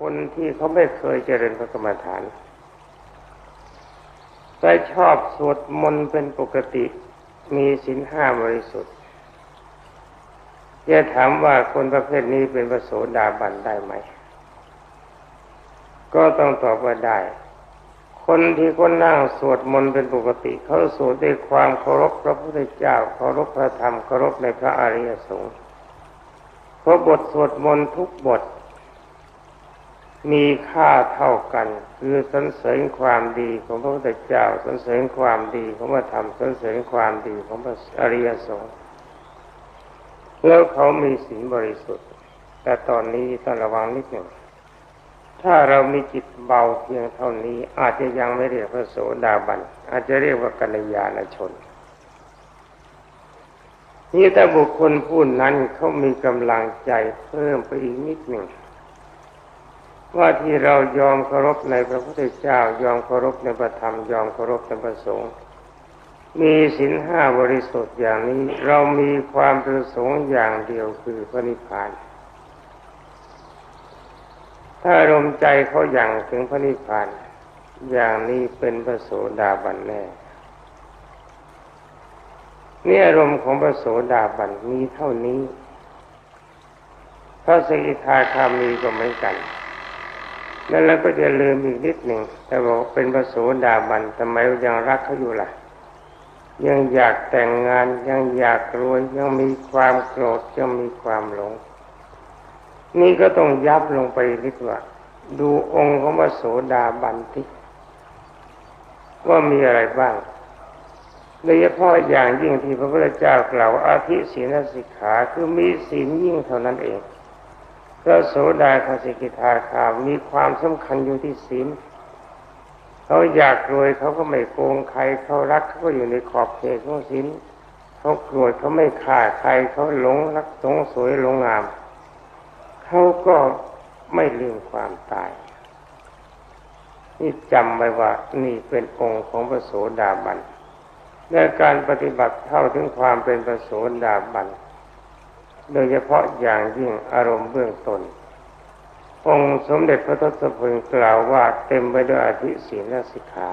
คนที่เขาไม่เคยเจริญพระกรรมฐานแต่ชอบสวดมนต์เป็นปกติ มีศีลห้าบริสุทธิ์จะถามว่าคนประเภทนี้เป็นพระโสดาบันได้ไหม ก็ต้องตอบว่าได้ คนที่คนนั่งสวดมนต์เป็นปกติ เขาสวดด้วยความเคารพพระพุทธเจ้าเคารพพระธรรมเคารพในพระอริยสงฆ์เพราะบทสวดมนต์ทุกบท มีค่าเท่ากัน คือสรรเสริญความดีของพระพุทธเจ้าสรรเสริญความดีของพระธรรมสรรเสริญความดีของพระอริยสงฆ์แล้วเขามีศีลบริสุทธิ์ แต่ตอนนี้ต้องระวังนิดหนึ่งถ้าเรามีจิตเบาเพียงเท่านี้ อาจจะยังไม่เรียกพระโสดาบัน อาจจะเรียกว่ากัลยาณชน นี่แต่บุคคลผู้นั้นเขามีกำลังใจเพิ่มไปอีกนิดหนึ่ง ว่าที่เรายอมเคารพในพระพุทธเจ้ายอมเคารพในพระธรรมยอมเคารพในพระสงฆ์มีศีลห้าบริสุทธิ์อย่างนี้ เรามีความประสงค์อย่างเดียวคือพระนิพพาน ถ้าอารมใจเขาอย่างถึงพระนิพพาน อย่างนี้เป็นพระโสดาบันแน่นี่อารมณ์ของพระโสดาบันมีเท่านี้พระสกิทาคามีก็เหมือนกัน แล้วเราก็จะลืมอีกนิดหนึ่งแต่บอกเป็นพระโสดาบันทำไมยังรักเขาอยู่ล่ะ ยังอยากแต่งงานยังอยากรวยยังมีความโกรธยังมีความหลง นี่ก็ต้องยับลงไปนิดว่าดูองค์ของพระโสดาบันที่ว่ามีอะไรบ้างโดยเฉพาะอย่างยิ่งที่พระพุทธเจ้ากล่าวอาทิศีลสิกขาคือมีศีลยิ่งเท่านั้นเอง พระโสดาคสิกิทาคามีความสำคัญอยู่ที่ศีลเขาอยากรวยเขาก็ไม่โกงใครเขารักเขาก็อยู่ในขอบเขตของศีลเขาโกรธเขาไม่ฆ่าใครเขาหลงรักสงสวยหลงงามเขาก็ไม่ลืมความตาย นี่จำไว้ว่านี่เป็นองค์ของพระโสดาบันในการปฏิบัติเท่าถึงความเป็นพระโสดาบัน โดยเฉพาะอย่างยิ่งอารมณ์เบื้องตนองค์สมเด็จพระทศพลกล่าวว่าเต็มไปด้วยอธิศีลและสิกขา